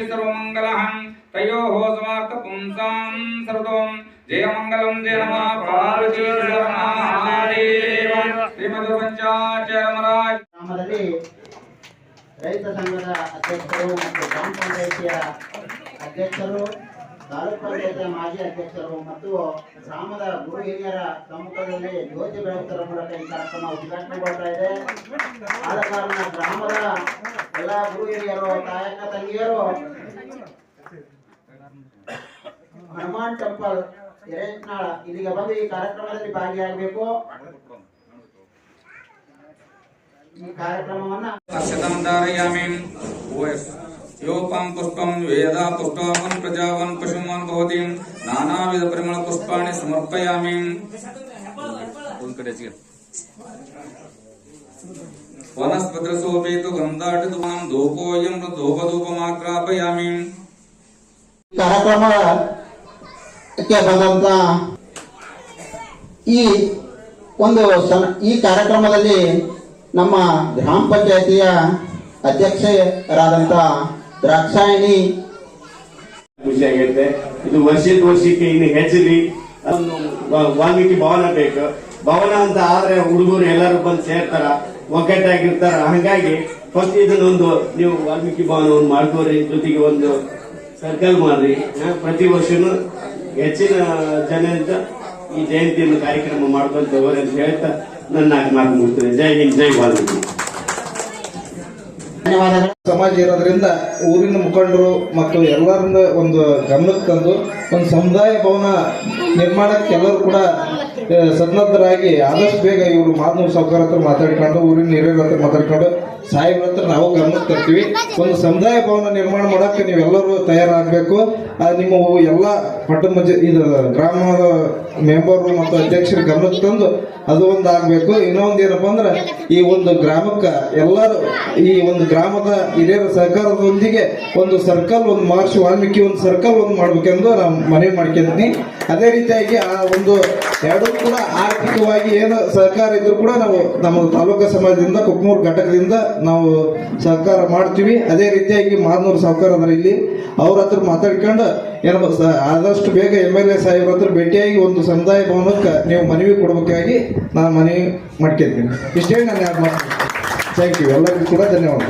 ಶ್ರೀ ಸರ್ವಮಂಗಲ ತಯೋ ಸಮರ್ಥ ಪುಂಸಾಂ ಸರ್ವಂ ಜಯ ಮಂಗಲಂ ಜಯ ನಮಃ ಪಾರ್ವತಿ ಶ್ರೀಮದ್ ಪಂಚಾಚರಮರಾಜ್ ಗ್ರಾಮದಲ್ಲಿ ರೈತ ಸಂಘದ ಅಧ್ಯಕ್ಷರು ಮತ್ತು ಗ್ರಾಮ ಪಂಚಾಯತಿಯ ಅಧ್ಯಕ್ಷರು, ತಾಲೂಕು ಪಂಚಾಯತಿಯ ಮಾಜಿ ಅಧ್ಯಕ್ಷರು ಮತ್ತು ಗ್ರಾಮದ ಗುರು ಹಿರಿಯರ ಸಮ್ಮುಖದಲ್ಲಿ ಜ್ಯೋತಿ ಬೆಳಗುವುದರ ಮೂಲಕ ಈ ಕಾರ್ಯಕ್ರಮ ಉದ್ಘಾಟನೆಗೊಳ್ತಾ ಇದೆ. ಆದ ಕಾರಣ ಗ್ರಾಮದ ಗುರು ಹಿರಿಯರು ಕಾಯಕ ತಂಗಿಯರು ಹನುಮಾನ್ ಟೆಂಪಲ್ ಎರೆಂಟ್ನಾಳ ಇಲ್ಲಿಗೆ ಬಂದು ಈ ಕಾರ್ಯಕ್ರಮದಲ್ಲಿ ಭಾಗಿಯಾಗಬೇಕು ಈ ಕಾರ್ಯಕ್ರಮವನ್ನ ಅಕ್ಷತಂ ಧಾರಯಾಮಿ ಯೋಪಂ ಪುಷ್ಪಂ ವೇದ ಪುಷ್ಪವನ್ ಪ್ರಜಾವನ್ ಪಶುಮನ್ ಭವತಿ ನಾನಾವಿಧ ಪರಿಮಳ ಪುಷ್ಪಾಣಿ ವನಸ್ಪತ್ರಸೋಪೇತು ಗಂಧಾಟಿತು ಮಾಂ ಧೂಪೋಯಂ ಧೂಪಧೂಪಮಾಗ್ರಾಪಯಾಮಿ ಕಾರ್ಯಕ್ರಮಕ್ಕೆ ಬಂದಂತ ಈ ಒಂದು ಸಂ- ಈ ಕಾರ್ಯಕ್ರಮದಲ್ಲಿ ನಮ್ಮ ಗ್ರಾಮ ಪಂಚಾಯತಿಯ ಅಧ್ಯಕ್ಷರಾದಂತ ದ್ರಾಕ್ಷಾಯಣಿ ಖುಷಿ ಆಗೈತೆ. ಇದು ವರ್ಷದ ವರ್ಷಕ್ಕೆ ಇನ್ನು ಹೆಚ್ಚಲಿ ವಾಲ್ಮೀಕಿ ಭವನ ಬೇಕು. ಭವನ ಅಂತ ಆದ್ರೆ ಹುಡುಗರು ಎಲ್ಲರೂ ಬಂದು ಸೇರ್ತಾರ ಒಗ್ಗಟ್ಟಾಗಿರ್ತಾರ. ಹಂಗಾಗಿ ಫಸ್ಟ್ ಇದನ್ನೊಂದು ನೀವು ವಾಲ್ಮೀಕಿ ಭವನವನ್ನು ಮಾಡ್ಕೋರಿ ಜೊತೆಗೆ ಒಂದು ಸರ್ಕಲ್ ಮಾಡ್ರಿ. ಪ್ರತಿ ವರ್ಷನೂ ಹೆಚ್ಚಿನ ಜನರಿಂದ ಈ ಜಯಂತಿಯನ್ನು ಕಾರ್ಯಕ್ರಮ ಮಾಡ್ಕೊಂತ ಹೋಗ್ರಿ ಅಂತ ಹೇಳ್ತಾ ನನ್ನ ಮಾತು ಮುಗಿಸ್ತೇನೆ. ಜೈ ಹಿಂದ್ ಜೈ ವಾಲ್ಮೀಕಿ. ಧನ್ಯವಾದಗಳು. ಸಮಾಜ ಇರೋದ್ರಿಂದ ಊರಿನ ಮುಖಂಡರು ಮತ್ತು ಎಲ್ಲರನ್ನ ಒಂದು ಗಮನಕ್ಕೆ ತಂದು ಒಂದು ಸಮುದಾಯ ಭವನ ನಿರ್ಮಾಣಕ್ಕೆ ಎಲ್ಲರೂ ಕೂಡ ಸನ್ನದ್ಧರಾಗಿ ಆದಷ್ಟು ಬೇಗ ಇವರು ಮಾತನಾಡು ಸಾವುಕಾರ ಹತ್ರ ಮಾತಾಡ್ಕೊಂಡು ಊರಿನ ಹಿರಿಯರ ಹತ್ರ ಮಾತಾಡ್ಕೊಂಡು ಸಾಹೇಬ್ರ ಹತ್ರ ನಾವು ಗಮನಕ್ಕೆ ತರ್ತೀವಿ. ಒಂದು ಸಮುದಾಯ ಭವನ ನಿರ್ಮಾಣ ಮಾಡೋಕ್ಕೆ ನೀವೆಲ್ಲರೂ ತಯಾರಾಗಬೇಕು. ನಿಮ್ಮ ಎಲ್ಲ ಪಟ್ಟಣ ಇದು ಗ್ರಾಮದ ಮೆಂಬರು ಮತ್ತು ಅಧ್ಯಕ್ಷರ ಗಮನಕ್ಕೆ ತಂದು ಅದು ಒಂದು ಆಗ್ಬೇಕು ಇನ್ನೊಂದು ಏನಪ್ಪ ಅಂದ್ರೆ ಈ ಒಂದು ಗ್ರಾಮಕ್ಕೆ ಎಲ್ಲರೂ ಈ ಒಂದು ಗ್ರಾಮದ ಹಿರಿಯರ ಸಹಕಾರದೊಂದಿಗೆ ಒಂದು ಸರ್ಕಲ್, ಒಂದು ಮಾರ್ಚ್ ವಾಲ್ಮೀಕಿ ಒಂದು ಸರ್ಕಲ್ ಒಂದು ಮಾಡ್ಬೇಕೆಂದು ನಾವು ಮನವಿ ಮಾಡ್ಕೊಂತೀನಿ. ಅದೇ ರೀತಿಯಾಗಿ ಆ ಒಂದು ಎರಡೂ ಕೂಡ ಆರ್ಥಿಕವಾಗಿ ಏನು ಸಹಕಾರ ಇದ್ರು ಕೂಡ ನಾವು ನಮ್ಮ ತಾಲೂಕು ಸಮಾಜದಿಂದ ಕುಕ್ಮೂರು ಘಟಕದಿಂದ ನಾವು ಸಹಕಾರ ಮಾಡ್ತೀವಿ. ಅದೇ ರೀತಿಯಾಗಿ ಮಾದನೂರು ಅದರ ಇಲ್ಲಿ, ಅವ್ರ ಹತ್ರ ಮಾತಾಡ್ಕೊಂಡು ಏನಪ್ಪ ಆದಷ್ಟು ಬೇಗ ಎಂ ಎಲ್ ಎ ಸಾಹೇಬ್ರ ಹತ್ರ ಭೇಟಿಯಾಗಿ ಒಂದು ಸಮುದಾಯ ಭವನಕ್ಕೆ ನೀವು ಮನವಿ ಕೊಡಬೇಕಾಗಿ ನಾನು ಮನವಿ ಮಾಡ್ಕೊತೀನಿ. ಇಷ್ಟೇ ನಾನು ಯಾರು ಮಾಡ್ತೀನಿ. ಥ್ಯಾಂಕ್ ಯು ಎಲ್ಲರಿಗೂ ಕೂಡ ಧನ್ಯವಾದ